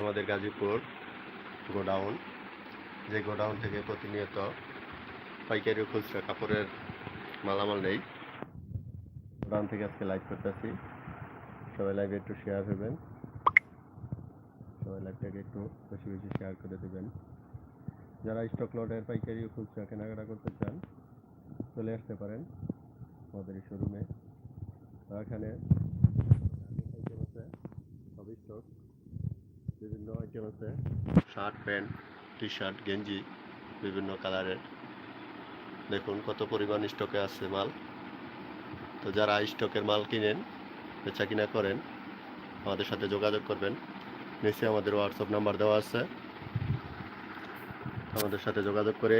আমাদের গাজীপুর গোডাউন, যে গোডাউন থেকে প্রতিনিয়ত পাইকারি খুচরা কাপড়ের মালামাল নেই। গোডাউন থেকে আজকে লাইভ করতেছি। সবাই লাইভে একটু শেয়ার করবেন সবাই লাইভটাকে একটু বেশি বেশি শেয়ার করে দেবেন। যারা স্টক লটের পাইকারি খুচরা কেনাকাটা করতে চান, চলে আসতে পারেন আমাদের শোরুমে এখানে আইটেম আছে সব স্টক বিভিন্ন আইটেম আছে। শার্ট, প্যান্ট টি শার্ট গেঞ্জি, বিভিন্ন কালারের। দেখুন কত পরিমাণ স্টকে আছে মাল। তো যারা স্টকের মাল কিনেন বেচা কিনা করেন, আমাদের সাথে যোগাযোগ করবেন। নিচে আমাদের হোয়াটসঅ্যাপ নাম্বার দেওয়া আছে। আমাদের সাথে যোগাযোগ করে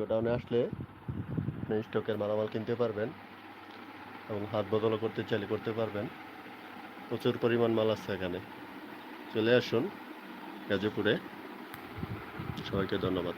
গোডাউনে আসলে আপনি স্টকের মালামাল কিনতে পারবেন এবং হাত বদলও করতে চাইলে করতে পারবেন। প্রচুর পরিমাণ মাল আছে এখানে। চলে আসুন গাজীপুরে। সবাইকে ধন্যবাদ।